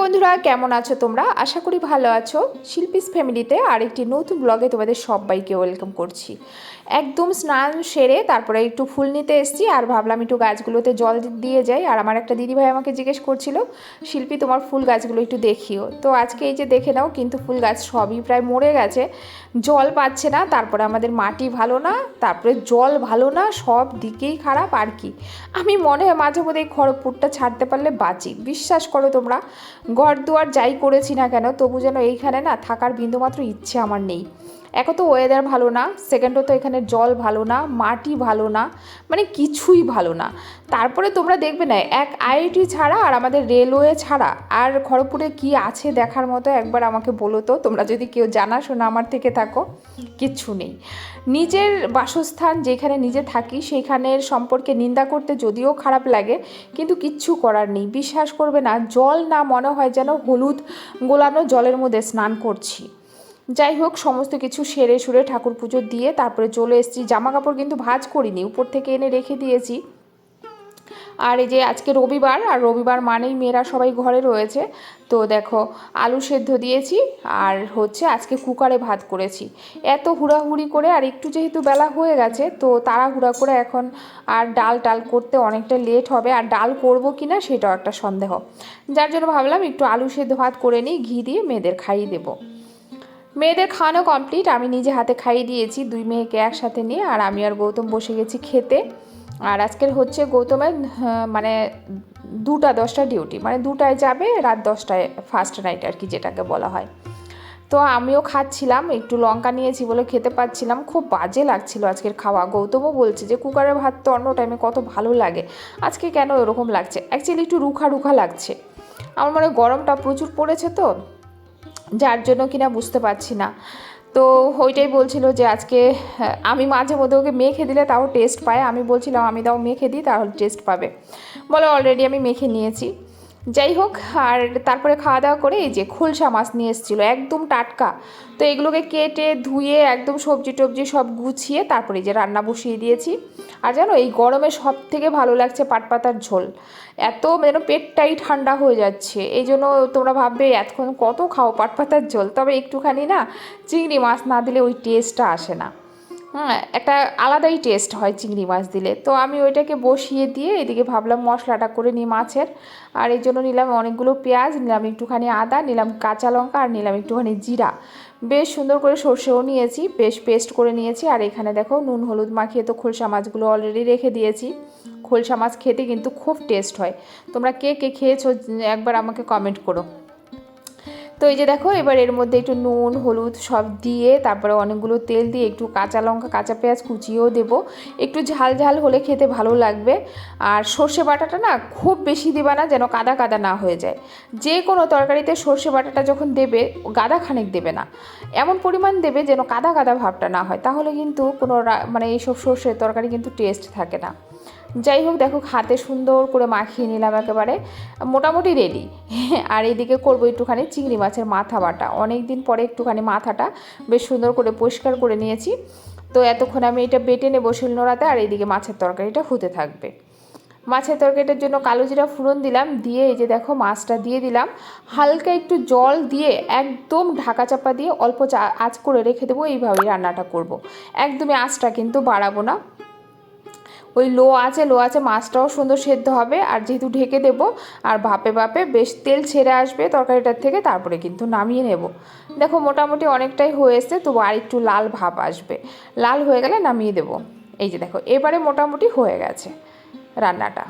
বন্ধুরা, কেমন আছো তোমরা? আশা করি ভালো আছো। শিল্পীস ফ্যামিলিতে আরেকটি নতুন ব্লগে তোমাদের সবাইকে ওয়েলকাম করছি। একদম স্নান সেরে তারপরে একটু ফুল নিতে এসেছি আর ভাবলাম একটু গাছগুলোতে জল দিয়ে যাই। আর আমার একটা দিদিভাই আমাকে জিজ্ঞেস করছিল, শিল্পী, তোমার ফুল গাছগুলো একটু দেখিও। তো আজকে এই যে দেখে নাও, কিন্তু ফুল গাছ সবই প্রায় মরে গেছে। জল পাচ্ছে না, তারপরে আমাদের মাটি ভালো না, তারপরে জল ভালো না, সব দিকেই খারাপ। আর কি? আমি মনে হয় মাঝে মধ্যে এই খড়গপুরটা ছাড়তে পারলে বাঁচি। বিশ্বাস করো তোমরা ঘর দুয়ার যাই করেছি না কেন, তবু যেন এইখানে না থাকার বিন্দুমাত্র ইচ্ছে আমার নেই। এক তো ওয়েদার ভালো না সেকেন্ড তো এখানে জল ভালো না, মাটি ভালো না মানে কিছুই ভালো না। তারপরে তোমরা দেখবে না, এক আইআইটি ছাড়া আর আমাদের রেলওয়ে ছাড়া, আর খড়গপুরে কি আছে দেখার মতো একবার আমাকে বলো তো, তোমরা যদি কেউ জানা শোনা আমার থেকে থাকো, কিচ্ছু নেই। নিজের বাসস্থান যেখানে নিজে থাকি, সেইখানের সম্পর্কে নিন্দা করতে যদিও খারাপ লাগে, কিন্তু কিচ্ছু করার নেই। বিশ্বাস করবে না, জল না মনে হয় যেন হলুদ গোলানো জলের মধ্যে স্নান করছি। যাই হোক সমস্ত কিছু সেরে সুরে ঠাকুর পুজো দিয়ে তারপরে চলে এসেছি। জামা কাপড় কিন্তু ভাজ করিনি, উপর থেকে এনে রেখে দিয়েছি। আর এই যে আজকে রবিবার, আর রবিবার মানেই মেয়েরা সবাই ঘরে রয়েছে। তো দেখো, আলু সেদ্ধ দিয়েছি, আর হচ্ছে আজকে কুকারে ভাত করেছি। এত হুড়াহুড়ি করে, আর একটু যেহেতু বেলা হয়ে গেছে, তো তাড়াহুড়া করে এখন আর ডাল টাল করতে অনেকটা লেট হবে। আর ডাল করব কি না সেটাও একটা সন্দেহ। যার জন্য ভাবলাম একটু আলু সেদ্ধ ভাত করে নিই, ঘি দিয়ে মেয়েদের খাইয়ে দেবো। মেয়েদের খাওয়ানো কমপ্লিট আমি নিজে হাতে খাইয়ে দিয়েছি, দুই মেয়েকে একসাথে নিয়ে, আর আমি আর গৌতম বসে গেছি খেতে। আর আজকের হচ্ছে গৌতমের মানে দুটা দশটা ডিউটি মানে দুটায় যাবে, রাত দশটায় ফার্স্ট নাইট আর কি যেটাকে বলা হয়। তো আমিও খাচ্ছিলাম, একটু লঙ্কা নিয়েছি বলে খেতে পাচ্ছিলাম, খুব বাজে লাগছিল আজকের খাওয়া। গৌতমও বলছে যে কুকারের ভাত তো অন্য টাইমে কত ভালো লাগে। আজকে কেন এরকম লাগছে? অ্যাকচুয়ালি একটু রুখা রুখা লাগছে। আমার মনে হয় গরমটা প্রচুর পড়েছে তো যার জন্য কিনা বুঝতে পারছি না। তো ওইটাই বলছিল যে আজকে আমি মাঝে মধ্যে ওকে মেখে দিলে তাও টেস্ট পায়। আমি বলছিলাম, আমি তাও মেখে দিই, তাহলে টেস্ট পাবে। বলে অলরেডি আমি মেখে নিয়েছি। যাই হোক, আর তারপরে খাওয়া দাওয়া করে এই যে খোলসা মাছ নিয়ে এসেছিল, একদম টাটকা। তো এগুলোকে কেটে ধুয়ে একদম সবজি টবজি সব গুছিয়ে তারপরে যে রান্না বসিয়ে দিয়েছি। আর জানো, এই গরমে সব থেকে ভালো লাগছে পাটপাতার ঝোল। এত যেন পেটটাই ঠান্ডা হয়ে যাচ্ছে। এই জন্য তোমরা ভাববে, এতক্ষণ কত খাও পাটপাতার ঝোল? তবে একটুখানি না চিংড়ি মাছ না দিলে ওই টেস্টটা আসে না। হ্যাঁ একটা আলাদাই টেস্ট হয় চিংড়ি মাছ দিলে। তো আমি ওইটাকে বসিয়ে দিয়ে এদিকে ভাবলাম মশলাটা করে নিই মাছের। আর এই জন্য নিলাম অনেকগুলো পেঁয়াজ, নিলাম একটুখানি আদা, নিলাম কাঁচা লঙ্কা, আর নিলাম একটুখানি জিরা। বেশ সুন্দর করে সর্ষেও নিয়েছি, বেশ পেস্ট করে নিয়েছি। আর এখানে দেখো নুন, হলুদ মাখিয়ে তো খোলসা মাছগুলো অলরেডি রেখে দিয়েছি। খোলসা মাছ খেতে কিন্তু খুব টেস্ট হয়। তোমরা কে কে খেয়েছো, একবার আমাকে কমেন্ট করো। তো এই যে দেখো, এবার এর মধ্যে একটু নুন, হলুদ সব দিয়ে তারপরে অনেকগুলো তেল দিয়ে একটু কাঁচা লঙ্কা, কাঁচা পেঁয়াজ কুচিয়েও দেবো। একটু ঝাল ঝাল হলে খেতে ভালো লাগবে। আর সর্ষে বাটাটা না খুব বেশি দেবা না যেন কাদা কাদা না হয়ে যায়। যে কোনো তরকারিতে সর্ষে বাটাটা যখন দেবে, গাদা খানেক দেবে না। এমন পরিমাণ দেবে যেন কাদা কাদা ভাবটা না হয়। তাহলে কিন্তু কোনো মানে এইসব সর্ষের তরকারি কিন্তু টেস্ট থাকে না। যাই হোক দেখো হাতে সুন্দর করে মাখিয়ে নিলাম একেবারে। মোটামুটি রেডি আর এদিকে করব একটুখানি চিংড়ি মাছের মাথা বাটা। অনেক দিন পরে একটুখানি মাথাটা বেশ সুন্দর করে পরিষ্কার করে নিয়েছি। তো এতক্ষণ আমি এটা বেটে নেব শিলনোড়াতে আর এইদিকে মাছের তরকারিটা হতে থাকবে। মাছের তরকারিটার জন্য কালো জিরা ফোড়ন দিলাম, দিয়ে এই যে দেখো মাছটা দিয়ে দিলাম। হালকা একটু জল দিয়ে একদম ঢাকা চাপা দিয়ে অল্প আঁচ করে রেখে দেবো, এইভাবেই রান্নাটা করব। একদমই আঁচটা কিন্তু বাড়াবো না। ওই লো আছে লো আছে, মাছটাও সুন্দর সেদ্ধ হবে। আর যেহেতু ঢেকে দেব, আর ভাপে ভাপে বেশ তেল ছেড়ে আসবে তরকারিটার থেকে, তারপরে কিন্তু নামিয়ে নেব। দেখো মোটামুটি অনেকটাই হয়েছে, তবু আর একটু লাল ভাপ আসবে। লাল হয়ে গেলে নামিয়ে দেব। এই যে দেখো, এবারে মোটামুটি হয়ে গেছে রান্নাটা।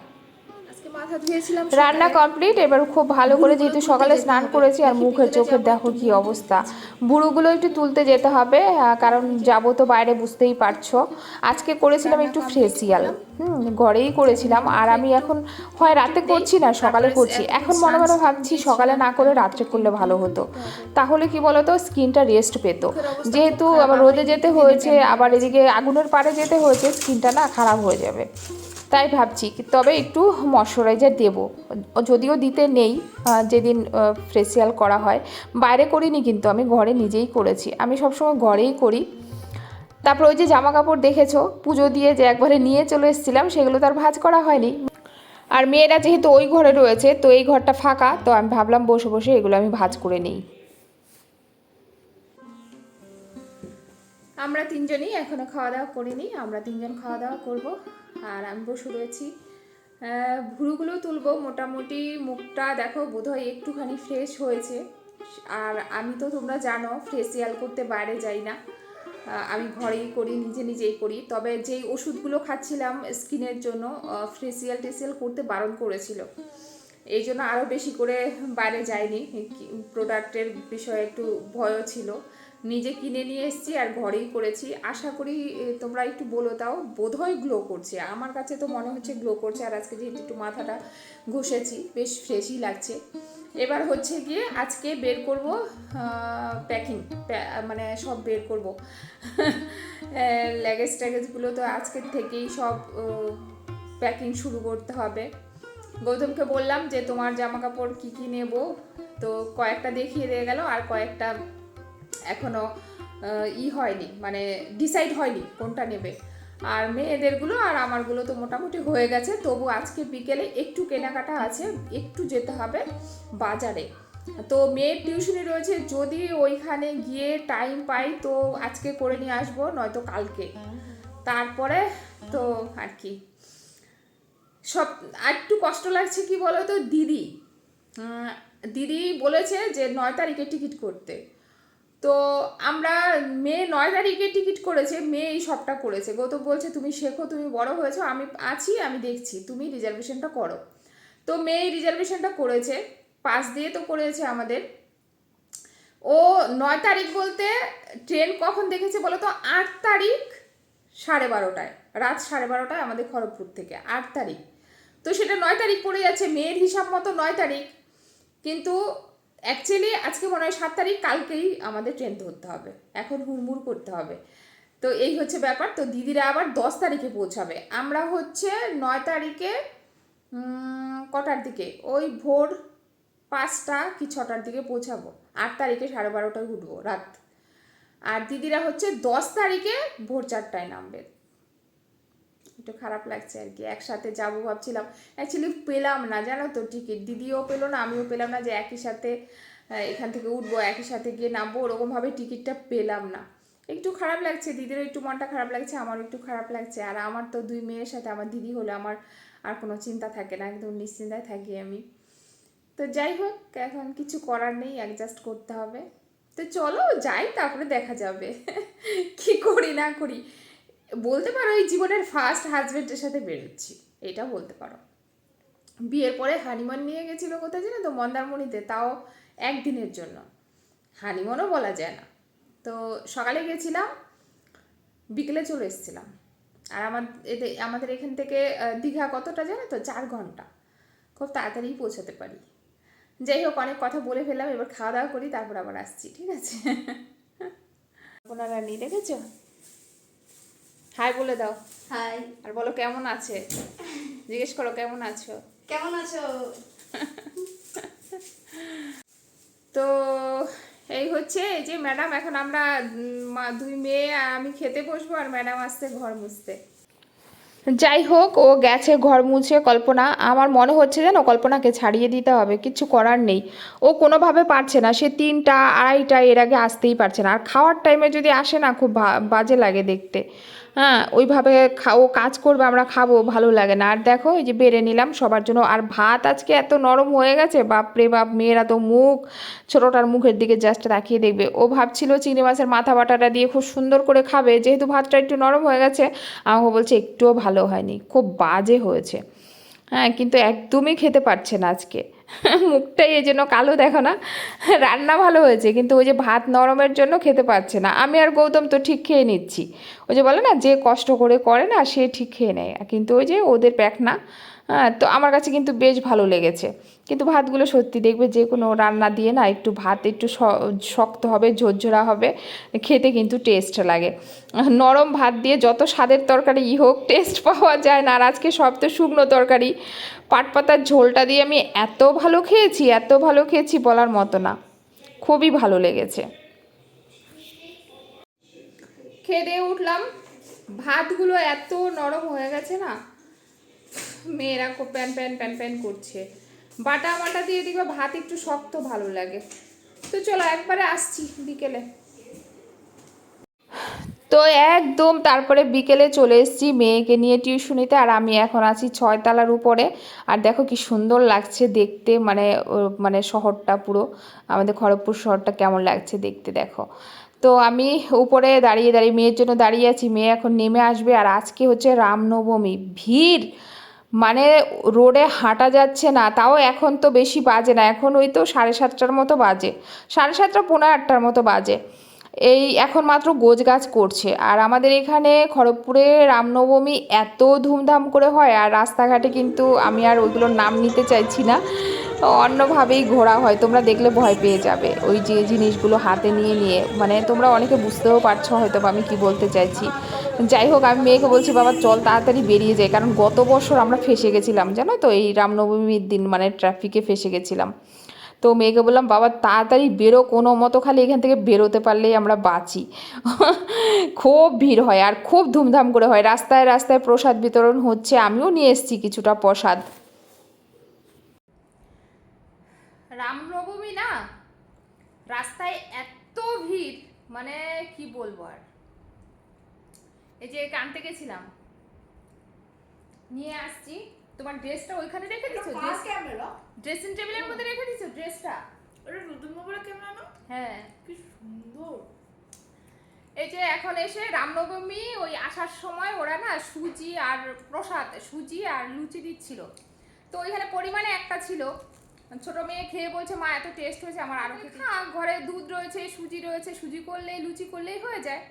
রান্না কমপ্লিট এবার খুব ভালো করে যেহেতু সকালে স্নান করেছি আর মুখের চোখের দেখো কি অবস্থা। বুড়োগুলো একটু তুলতে যেতে হবে কারণ যাব তো বাইরে বুঝতেই পারছ। আজকে করেছিলাম একটু ফেসিয়াল। হুম ঘরেই করেছিলাম। আর আমি এখন হয় রাতে করছি না সকালে করছি। এখন মনে মনে ভাবছি সকালে না করে রাত্রে করলে ভালো হতো। তাহলে কি বলতো? স্কিনটা রেস্ট পেত। যেহেতু আবার রোদে যেতে হয়েছে আবার এদিকে আগুনের পাড়ে যেতে হয়েছে স্কিনটা না খারাপ হয়ে যাবে। তাই ভাবছি তবে একটু ময়শ্চারাইজার দেবো। যদিও দিতে নেই যেদিন ফেসিয়াল করা হয়। বাইরে করিনি কিন্তু, আমি ঘরে নিজেই করেছি। আমি সবসময় ঘরেই করি। তারপর ওই যে জামা কাপড় দেখেছ, পুজো দিয়ে যে একবারে নিয়ে চলে এসেছিলাম, সেগুলো তো আর ভাঁজ করা হয়নি। আর মেয়েরা যেহেতু ওই ঘরে রয়েছে, তো এই ঘরটা ফাঁকা, তো আমি ভাবলাম বসে বসে এগুলো আমি ভাজ করে নিই। আমরা তিনজনই এখনও খাওয়া দাওয়া করিনি, আমরা তিনজন খাওয়া দাওয়া করব। আর আমি বসে রয়েছি। ভুরুগুলো তুলবো, মোটামুটি মুখটা দেখো বোধহয় একটুখানি ফ্রেশ হয়েছে। আর আমি তো তোমরা জানো ফেসিয়াল করতে বাইরে যাই না। আমি ঘরেই করি, নিজে নিজেই করি। তবে যেই ওষুধগুলো খাচ্ছিলাম স্কিনের জন্য ফেসিয়াল টেসিয়াল করতে বারণ করেছিল। এই জন্য আরও বেশি করে বাইরে যাইনি। প্রোডাক্টের বিষয়ে একটু ভয়ও ছিল। নিজে কিনে নিয়ে এসেছি আর ঘরেই করেছি। আশা করি তোমরা একটু বলো তাও, বোধহয় গ্লো করছে। আমার কাছে তো মনে হচ্ছে গ্লো করছে আর আজকে যেহেতু একটু মাথাটা ঘষেছি, বেশ ফ্রেশই লাগছে। এবার হচ্ছে গিয়ে আজকে বের করব প্যাকিং মানে সব বের করব। ল্যাগেজ ট্যাগেজগুলো তো আজকের থেকেই সব প্যাকিং শুরু করতে হবে। গৌতমকে বললাম যে, তোমার জামা কাপড় কী কী নেব? তো কয়েকটা দেখিয়ে দিয়ে গেল আর কয়েকটা এখনও আহ, ই হয়নি মানে ডিসাইড হয়নি কোনটা নেবে। আর মেয়েদেরগুলো আর আমারগুলো তো মোটামুটি হয়ে গেছে তবু আজকে বিকেলে একটু কেনাকাটা আছে একটু যেতে হবে বাজারে। তো মেয়ের টিউশনি রয়েছে যদি ওইখানে গিয়ে টাইম পাই তো আজকে করে নিয়ে আসব নয়তো কালকে। তারপরে তো আর কি। সব আর একটু কষ্ট লাগছে কি বলো তো দিদি দিদি বলেছে যে নয় তারিখে টিকিট করতে। তো আমরা মেয়ে নয় তারিখে টিকিট করেছে মেয়ে এই সবটা করেছে। গৌতম বলছে, তুমি শেখো, তুমি বড় হয়েছো, আমি আছি, আমি দেখছি, তুমি রিজার্ভেশনটা করো। তো মেয়ে রিজার্ভেশনটা করেছে পাস দিয়ে তো করেছে আমাদের। ও নয় তারিখ বলতে ট্রেন কখন দেখেছে বলো তো? আট তারিখ সাড়ে বারোটায়, রাত সাড়ে বারোটায় আমাদের খড়গপুর থেকে, আট তারিখ। তো সেটা নয় তারিখ পড়ে যাচ্ছে, মেয়ের হিসাব মতো নয় তারিখ। কিন্তু অ্যাকচুয়ালি আজকে মনে হয় সাত তারিখ, কালকেই আমাদের ট্রেন ধরতে হবে। এখন হুড়মুড় করতে হবে। তো এই হচ্ছে ব্যাপার। তো দিদিরা আবার দশ তারিখে পৌঁছাবে। আমরা হচ্ছে নয় তারিখে কটার দিকে? ওই ভোর পাঁচটা কি ছটার দিকে পৌঁছাবো। আট তারিখে সাড়ে বারোটায় উঠবো রাত। আর দিদিরা হচ্ছে দশ তারিখে ভোর চারটায় নামবে। একটু খারাপ লাগছে আর কি। একসাথে যাব ভাবছিলাম। অ্যাকচুয়ালি পেলাম না, জানো তো টিকিট দিদিও পেল না, আমিও পেলাম না যে একই সাথে এখান থেকে উঠবো, একই সাথে গিয়ে নামবো, ওরকমভাবে টিকিটটা পেলাম না। একটু খারাপ লাগছে, দিদিরও একটু মনটা খারাপ লাগছে, আমারও একটু খারাপ লাগছে। আর আমার তো দুই মেয়ের সাথে, আমার দিদি হলে আমার আর কোনো চিন্তা থাকে না, একদম নিশ্চিন্তায় থাকি আমি। তো যাই হোক, এখন কিছু করার নেই অ্যাডজাস্ট করতে হবে। তো চলো, যাই, তারপরে দেখা যাবে। কি করি না করি। বলতে পারো এই জীবনের ফার্স্ট হাজবেন্ডের সাথে বেরোচ্ছি, এটা বলতে পারো। বিয়ের পরে হানিমুন নিয়ে গেছিল কোথায় জানো তো? মন্দারমণিতে, তাও একদিনের জন্য। হানিমুনও বলা যায় না। তো সকালে গেছিলাম, বিকেলে চলে এসেছিলাম। আর আমার এতে, আমাদের এখান থেকে দীঘা কতটা জানো তো? চার ঘণ্টা। খুব তাড়াতাড়ি পৌঁছাতে পারি। যাই হোক, অনেক কথা বলে ফেললাম, এবার খাওয়া দাওয়া করি, তারপর আবার আসছি, ঠিক আছে? আপনারা নিয়ে দেখেছ? হাই বলে দাও। হাই আর বলো কেমন আছে? জিজ্ঞেস করো কেমন আছো? কেমন আছো? তো এই হচ্ছে এই যে ম্যাডাম এখন আমরা দুই মেয়ে আমি খেতে বসবো আর ম্যাডাম আসতে ঘর মুছতে। যাই হোক ও গেছে ঘর মুছে কল্পনা। আমার মনে হচ্ছে যেন কল্পনাকে ছাড়িয়ে দিতে হবে কিছু করার নেই। ও কোনোভাবে পারছে না সে তিনটা আড়াইটা এর আগে আসতেই পারছে না। আর খাওয়ার টাইমে যদি আসে না খুব বাজে লাগে দেখতে। হ্যাঁ ওইভাবে খা- ও কাজ করবে, আমরা খাব, ভালো লাগে না। আর দেখো, এই যে বেড়ে নিলাম, সবার জন্য। আর ভাত আজকে এত নরম হয়ে গেছে, বাপরে বাপ, মেয়েরা তো মুখ, ছোটোটার মুখের দিকে জাস্ট তাকিয়ে দেখবে। ও ভাবছিল চিংড়ি মাছের মাথা বাটাটা দিয়ে খুব সুন্দর করে খাবে, যেহেতু ভাতটা একটু নরম হয়ে গেছে, আমাকে বলছে একটুও ভালো হয়নি, খুব বাজে হয়েছে। হ্যাঁ কিন্তু একদমই খেতে পারছে না আজকে। মুখটাই এই জন্য কালো, দেখো না? রান্না ভালো হয়েছে, কিন্তু ওই যে ভাত নরমের জন্য খেতে পারছে না। আমি আর গৌতম তো ঠিক খেয়ে নিচ্ছি। ওই যে বলে না, যে কষ্ট করে করে না, সে ঠিক খেয়ে নেয়। কিন্তু ওই যে ওদের প্যাক না হ্যাঁ তো আমার কাছে কিন্তু বেশ ভালো লেগেছে। কিন্তু ভাতগুলো সত্যি দেখবে যে কোনো রান্না দিয়ে না একটু ভাত একটু শক্ত হবে, ঝরঝরা হবে, খেতে কিন্তু টেস্ট লাগে। নরম ভাত দিয়ে যত স্বাদের তরকারি ই হোক টেস্ট পাওয়া যায় না। আর আজকে সব তো শুকনো তরকারি। পাট পাতার ঝোলটা দিয়ে আমি এত ভালো খেয়েছি, এত ভালো খেয়েছি বলার মতো না। খুবই ভালো লেগেছে। খেয়ে উঠলাম। ভাতগুলো এত নরম হয়ে গেছে না, মেয়েরা প্যান প্যান প্যান প্যান করছে। বাটা বাটা দিয়ে দিবে ভাত একটু শক্ত ভালো লাগে। তো চলো একবারে আসছি বিকেলে। তো একদম তারপরে বিকেলে চলে এসেছি মেয়েকে নিয়ে টিউশনিতে, আর আমি এখন আছি ছয়তলার উপরে। আর দেখো কি সুন্দর লাগছে দেখতে মানে মানে শহরটা পুরো। আমাদের খড়গপুর শহরটা কেমন লাগছে দেখতে, দেখো। তো আমি উপরে দাঁড়িয়ে দাঁড়িয়ে, মেয়ের জন্য দাঁড়িয়ে আছি, মেয়ে এখন নেমে আসবে আর আজকে হচ্ছে রামনবমী। ভিড়! মানে রোডে হাঁটা যাচ্ছে না, তাও এখন তো বেশি বাজে না, এখন ওই তো সাড়ে সাতটার মতো বাজে, সাড়ে সাতটা পনেরো আটটার মতো বাজে। এই এখন মাত্র গোজ গাছ করছে আর আমাদের এখানে খড়গপুরে রামনবমী এত ধুমধাম করে হয় আর রাস্তাঘাটে কিন্তু আমি আর ওইগুলোর নাম নিতে চাইছি না। অন্যভাবেই ঘোরা হয়, তোমরা দেখলে ভয় পেয়ে যাবে। ওই যে জিনিসগুলো হাতে নিয়ে নিয়ে মানে তোমরা অনেকে বুঝতেও পারছ হয়তো আমি কি বলতে চাইছি। যাই হোক, আমি মেয়েকে বলছি, বাবা, চল তাড়াতাড়ি বেরিয়ে যাই। কারণ গত বছর আমরা ফেসে গেছিলাম, জানো তো? এই রামনবমীর দিন মানে ট্রাফিকে ফেসে গেছিলাম। তো মেয়েকে বললাম, বাবা, তাড়াতাড়ি বেরো, কোনো মতো খালি এখান থেকে বেরোতে পারলেই আমরা বাঁচি। খুব ভিড় হয় আর খুব ধুমধাম করে হয়। রাস্তায় রাস্তায় প্রসাদ বিতরণ হচ্ছে, আমিও নিয়ে এসেছি কিছুটা প্রসাদ। রামনবমী না? রাস্তায় এত ভিড় মানে কি বলব আর? এই যে কানতে গেছিলাম। নিয়ে আসছি। তোমার ড্রেসটা ওইখানে রেখে দিছো? ড্রেস ক্যামেরা ড্রেসিং টেবিলের মধ্যে রেখে দিছো ড্রেসটা ওটা নতুন মোবাইল ক্যামেরা না হ্যাঁ। কি সুন্দর। এই যে এখন এসে রামনবমী ওই আসার সময় ওরা না সুজি আর প্রসাদ সুজি আর লুচি দিচ্ছিল। তো ওইখানে পরিমাণে একটা ছিল। ছোট মেয়ে খেয়ে বলছে, মা, এত টেস্ট হয়েছে, আমার আরও খেতে খা ঘরে দুধ রয়েছে, সুজি রয়েছে, সুজি করলেই, লুচি করলেই হয়ে যায়।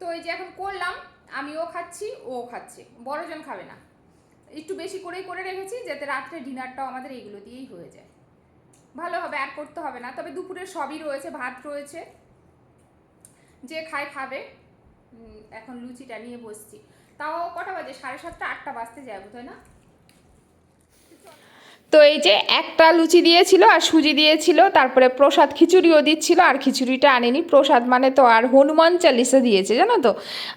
তো এই যে এখন করলাম, আমিও খাচ্ছি, ও খাচ্ছে, বড়জন খাবে না। একটু বেশি করেই করে রেখেছি, যাতে রাত্রে ডিনারটাও আমাদের এইগুলো দিয়েই হয়ে যায়। ভালো হবে, আর করতে হবে না। তবে দুপুরে সবই রয়েছে, ভাত রয়েছে। যে খায়, খাবে। এখন লুচিটা নিয়ে বসছি। তাও কটা বাজে? সাড়ে সাতটা, আটটা বাজতে যাব, তাই না? তো এই যে একটা লুচি দিয়েছিল আর সুজি দিয়েছিল, তারপরে প্রসাদ খিচুড়িও দিচ্ছিল আর খিচুড়িটা আনেনি। প্রসাদ মানে তো আর হনুমান চালিসা দিয়েছে, জানো তো?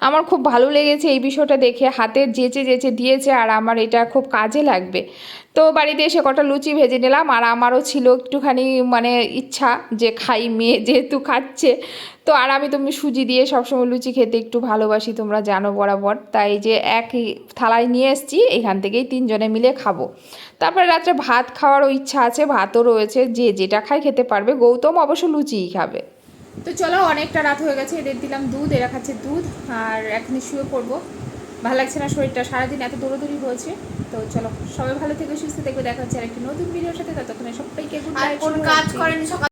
আমার খুব ভালো লেগেছে এই বিষয়টা দেখে, হাতে যেচে যেচে দিয়েছে আর আমার এটা খুব কাজে লাগবে। তো বাড়িতে এসে কটা লুচি ভেজে নিলাম আর আমারও ছিল একটুখানি মানে ইচ্ছা যে খাই, মেয়ে যেহেতু খাচ্ছে। তো আর আমি তুমি সুজি দিয়ে সবসময় লুচি খেতে একটু ভালোবাসি, তোমরা জানো বরাবর। তাই যে এক থালায় নিয়ে এসেছি, এখান থেকেই তিনজনে মিলে খাব। তারপরে রাত্রে ভাত খাওয়ারও ইচ্ছা আছে, ভাতও রয়েছে, যে যেটা খায় খেতে পারবে। গৌতম অবশ্য লুচিই খাবে। তো চলো, অনেকটা রাত হয়ে গেছে, এদের দিলাম দুধ, এরা খাচ্ছে দুধ, আর এখনই শুয়ে পড়ব। ভালো লাগছে না শরীরটা? সারাদিন এত দৌড়দৌড়ি হয়েছে। তো চলো সবাই ভালো থেকে সুস্থ দেখবে দেখা হচ্ছে আর একটি নতুন ভিডিওর সাথে। ততক্ষণে সবাইকে গুড নাইট কোন কাজ করেন সকাল